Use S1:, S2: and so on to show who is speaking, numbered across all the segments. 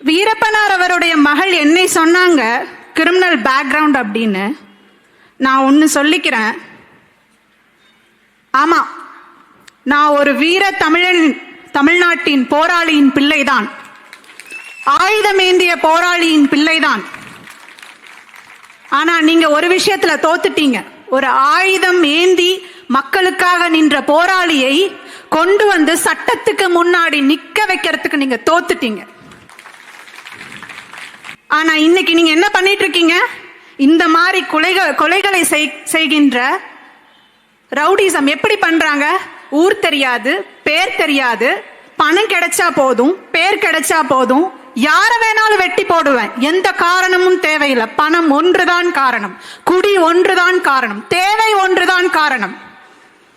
S1: வீரப்பனார் அவருடைய மகள் என்னை சொன்னாங்க கிரிமினல் பேக்ரவுண்ட் அப்படின்னு. நான் ஒன்று சொல்லிக்கிறேன். ஆமா நான் ஒரு வீர தமிழன் தமிழ்நாட்டின் போராளியின் பிள்ளைதான். ஆயுதமேந்திய போராளியின் பிள்ளைதான். ஆனா நீங்க ஒரு விஷயத்துல தோத்துட்டீங்க. ஒரு ஆயுதம் ஏந்தி மக்களுக்காக நின்ற போராளியை கொண்டு வந்து சட்டத்துக்கு முன்னாடி நிக்க வைக்கிறதுக்கு நீங்க தோத்துட்டீங்க. ஆனா இன்னைக்கு நீங்க என்ன பண்ணிட்டு இருக்கீங்க இந்த மாதிரி கொலைகள் கொலைகளை செய்- செய்கின்ற ரவுடிசம் எப்படி பண்றாங்க? ஊர் தெரியாது பேர் தெரியாது. பணம் கிடைச்சா போதும் பேர் கிடைச்சா போதும். யார வேணாலும் வெட்டி போடுவேன். எந்த காரணமும் தேவையில்லை. பணம் ஒன்றுதான் காரணம். குடி ஒன்றுதான் காரணம். தேவை ஒன்றுதான் காரணம்.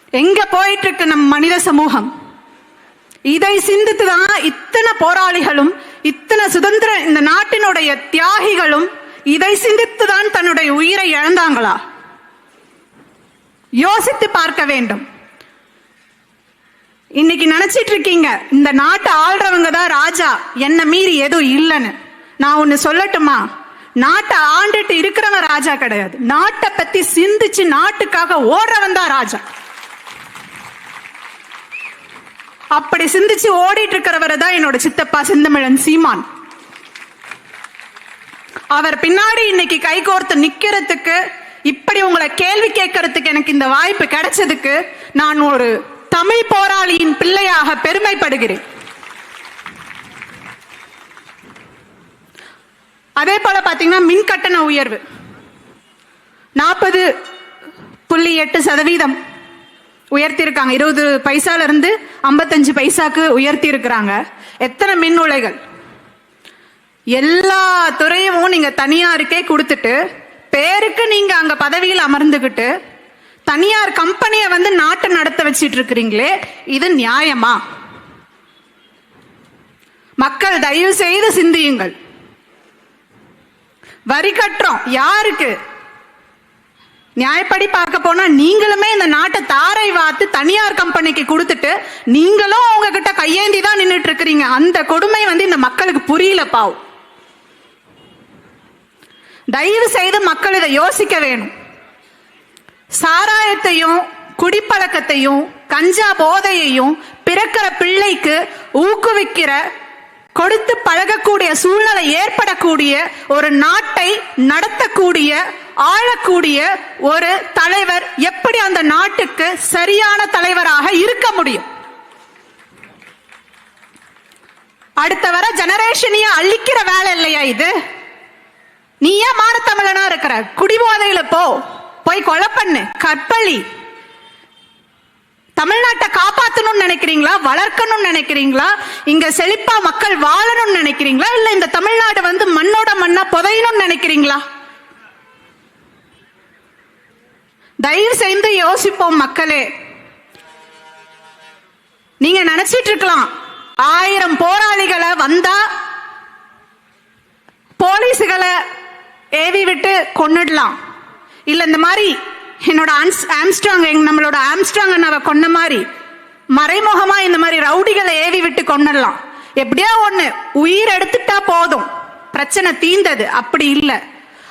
S1: எங்க போயிட்டு இருக்கு நம் மனித சமூகம்? இதை சிந்தித்து தான் இத்தனை போராளிகளும் இத்தனை சுதந்திர இந்த நாட்டினுடைய தியாகிகளும் இதை சிந்தித்து தான் தன்னுடைய உயிரை இழந்தாங்களா? யோசித்து பார்க்க வேண்டும். இன்னைக்கு நினைச்சிட்டு இருக்கீங்க இந்த நாட்டை ஆள்றவங்க தான் ராஜா என்ன மீறி எதுவும் இல்லைன்னு. நான் ஒன்னு சொல்லட்டுமா? நாட்டை ஆண்டுட்டு இருக்கிறவன் ராஜா கிடையாது. நாட்டை பத்தி சிந்திச்சு நாட்டுக்காக ஓடுறவன் தான் ராஜா. அப்படி சிந்திச்சு ஓடிட்டு இருக்கிறவரை தான் என்னோட சித்தப்பா செந்தமிழன் சீமான். அவர் பின்னாடி இன்னைக்கு கைகோர்த்து நிக்கிறதுக்கு இப்படி உங்களை கேள்வி கேட்கறதுக்கு எனக்கு இந்த வாய்ப்பு கிடைச்சதுக்கு நான் ஒரு தமிழ் போராளியின் பிள்ளையாக பெருமைப்படுகிறேன். அதே போல பாத்தீங்கன்னா மின் கட்டண உயர்வு. நாற்பது புள்ளி எட்டு சதவீதம். உயர்த்தியிருக்காங்க. இருபது பைசால இருந்து ஐம்பத்தஞ்சு பைசாக்கு உயர்த்தி இருக்கிறாங்க எத்தனை மின் உலைகள்? எல்லா துறையும் நீங்க தனியாருக்கே கொடுத்துட்டு பேருக்கு நீங்க அங்க பதவியில் அமர்ந்துகிட்டு தனியார் கம்பெனியை வந்து நாட்டை நடத்த வச்சிட்டு இருக்கிறீங்களே இது நியாயமா? மக்கள் தயவு செய்து சிந்தியுங்கள். வரி கட்டுறோம். யாருக்கு? நியாயப்படி பார்க்க போனா நீங்களுமே இந்த நாட்டை தாரை வாத்து தனியார் கம்பெனிக்கு கொடுத்துட்டு நீங்களும் அவங்க கிட்ட கையேந்தி தான் நின்றுட்டு இருக்கிறீங்க அந்த கொடுமை வந்து இந்த மக்களுக்கு புரியல பாவ் தயவு செய்து மக்கள் இதை யோசிக்க வேணும். சாராயத்தையும் குடிப்பழக்கத்தையும் கஞ்சா போதையையும் பிறக்கிற பிள்ளைக்கு ஊக்குவிக்கிற கொடுத்து பழகக்கூடிய சூழ்நிலை ஏற்படக்கூடிய ஒரு நாட்டை நடத்தக்கூடிய ஆளக்கூடிய ஒரு தலைவர் எப்படி அந்த நாட்டுக்கு சரியான தலைவராக இருக்க முடியும்? அடுத்த வர ஜெனரேஷனையே அழிக்கிற வேலை இல்லையா இது? நீ ஏன் மானத்தமிழனா இருக்கிற? குடிபோதையில போ. போய் கொலை பண்ணு. கற்பழி. தமிழ்நாட்டை காப்பாத்தணும்னு நினைக்கிறீங்களா? வளர்க்கணும்னு நினைக்கிறீங்களா? இங்க செழிப்பா மக்கள் வாழணும்னு நினைக்கிறீங்களா? இல்ல இந்த தமிழ்நாடு வந்து மண்ணோட மண்ணா புதையணும்னு நினைக்கிறீங்களா? தயவு செய்து யோசிப்போம் மக்களே. நீங்க நினைச்சிட்டு இருக்கலாம். ஆயிரம் போராளிகளை வந்தா போலீஸுகளை ஏவி விட்டு கொன்னுடலாம். இல்ல இந்த மாதிரி என்னோட ஆம்ஸ்- ஆம்ஸ்ட்ராங் நம்மளோட ஆம்ஸ்ட்ராங் அண்ணாவை கொன்ன மாதிரி மறைமுகமா இந்த மாதிரி ரவுடிகளை ஏவி விட்டு கொன்னுடலாம். எப்படியோ ஒண்ணு உயிர் எடுத்துட்டா போதும். பிரச்சனை தீந்தது அப்படி இல்லை.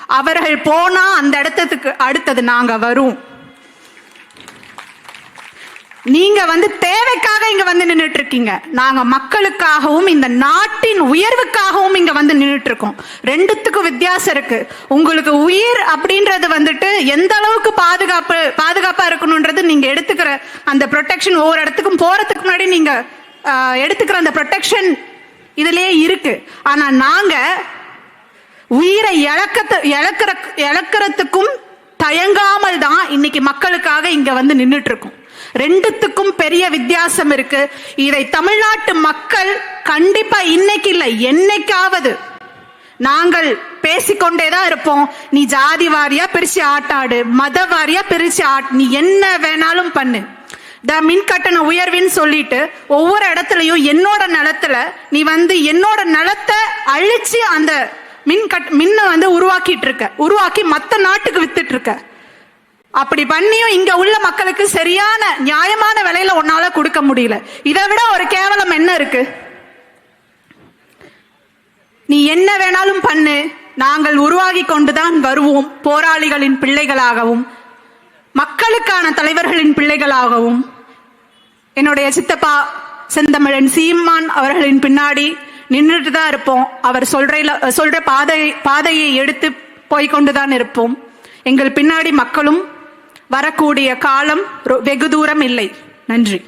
S1: அவர்கள் போனா அந்த இடத்துக்கு அடுத்தது நாங்க வரும் நீங்க வந்து தேவைக்காக இங்க வந்து நின்றுட்டு இருக்கீங்க நாங்க மக்களுக்காகவும் இந்த நாட்டின் உயர்வுக்காகவும் இங்க வந்து நின்றுட்டு இருக்கோம் ரெண்டுத்துக்கும் வித்தியாசம் இருக்கு. உங்களுக்கு உயிர் அப்படின்றது வந்துட்டு எந்த அளவுக்கு பாதுகாப்பு பாதுகாப்பா இருக்கணும்ன்றது நீங்க எடுத்துக்கிற அந்த ப்ரொடெக்ஷன் ஒவ்வொரு இடத்துக்கும் போறதுக்கு முன்னாடி நீங்க எடுத்துக்கிற அந்த ப்ரொடெக்ஷன் இதுலயே இருக்கு. ஆனா நாங்க உயிரை இழக்கத்து இழக்கிற இழக்கிறதுக்கும் தயங்காமல் தான் இன்னைக்கு மக்களுக்காக இங்க வந்து நின்றுட்டு இருக்கோம் ரெண்டுத்துக்கும் பெரிய வித்தியாசம் இருக்கு. இதை தமிழ்நாட்டு மக்கள் கண்டிப்பா இன்னைக்கு இல்லை என்னைக்காவது. நாங்கள் பேசிக்கொண்டே தான் இருப்போம். நீ ஜாதி வாரியா பிரிச்சு ஆட்டாடு மத வாரியா பிரிச்சு ஆட் நீ என்ன வேணாலும் பண்ணு. த மின் கட்டண உயர்வின்னு சொல்லிட்டு ஒவ்வொரு இடத்துலயும் என்னோட நிலத்துல நீ வந்து என்னோட நிலத்தை அழிச்சு அந்த மின் கட் மின்னை வந்து உருவாக்கிட்டு இருக்க. உருவாக்கி மத்த நாட்டுக்கு வித்துட்டு இருக்க. அப்படி பண்ணியும் இங்க உள்ள மக்களுக்கு சரியான நியாயமான விலையில உன்னால கொடுக்க முடியல. இதை விட ஒரு கேவலம் என்ன இருக்கு? என்ன வேணாலும் பண்ணு. நாங்கள் உருவாகி கொண்டுதான் வருவோம் போராளிகளின் பிள்ளைகளாகவும் மக்களுக்கான தலைவர்களின் பிள்ளைகளாகவும். என்னுடைய சித்தப்பா செந்தமிழன் சீமான் அவர்களின் பின்னாடி நின்றுட்டு தான் இருப்போம். அவர் சொல்ற சொல்ற பாதை பாதையை எடுத்து போய்கொண்டுதான் இருப்போம். எங்கள் பின்னாடி மக்களும் வரக்கூடிய காலம் ரொ- வெகு தூரம் இல்லை. நன்றி.